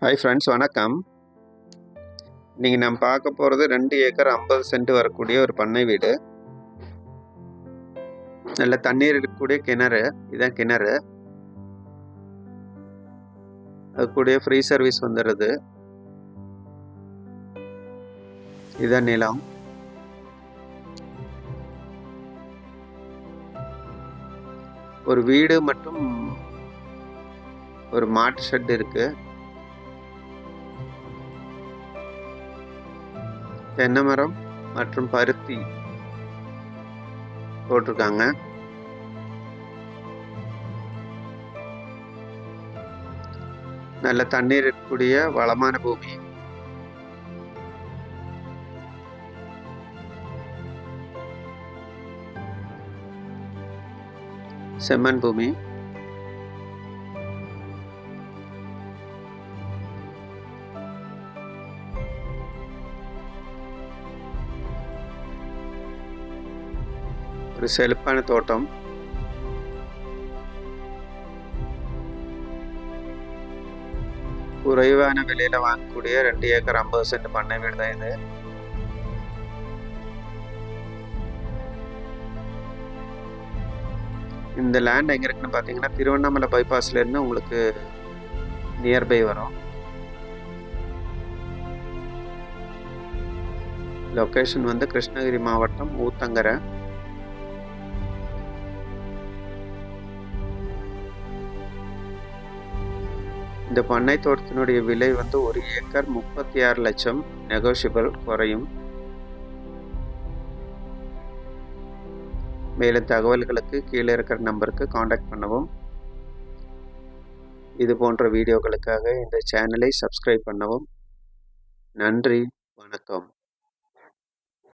Hi friends வணக்கம். நீங்கள் நம்ம பார்க்க போகிறது ரெண்டு ஏக்கர் ஐம்பது சென்ட் வரக்கூடிய ஒரு பண்ணை வீடு. நல்ல தண்ணீர் இருக்கக்கூடிய கிணறு இதுதான் கிணறு. அது கூடிய ஃப்ரீ சர்வீஸ் வந்துடுது இதுதான் நிலம். ஒரு வீடு மற்றும் ஒரு மாட்டு ஷெட் இருக்குது தென்னை மரம் மற்றும் பருத்தி போட்டிருக்காங்க. நல்ல தண்ணீர் இருக்கக்கூடிய வளமான பூமி. செம்மண் பூமி. ஒரு செழிப்பான தோட்டம். குறைவான விலையில வாங்கக்கூடிய ரெண்டு ஏக்கர் ஐம்பது சென்ட் பண்ணை வீடு தான் இது. இந்த லேண்ட் எங்கே இருக்குன்னு பார்த்தீங்கன்னா திருவண்ணாமலை பைபாஸ்ல இருந்து உங்களுக்கு நியர்பை வரும். லொக்கேஷன் வந்து கிருஷ்ணகிரி மாவட்டம் ஊத்தங்கரை. இந்த பண்ணை தோட்டத்தினுடைய விலை வந்து ஒரு ஏக்கர் முப்பத்தி ஆறு லட்சம் நெகோஷியபிள் குறையும். மேலும் தகவல்களுக்கு கீழே இருக்கிற நம்பருக்கு காண்டாக்ட் பண்ணவும். இது போன்ற வீடியோக்களுக்காக இந்த சேனலை சப்ஸ்கிரைப் பண்ணவும். நன்றி வணக்கம்.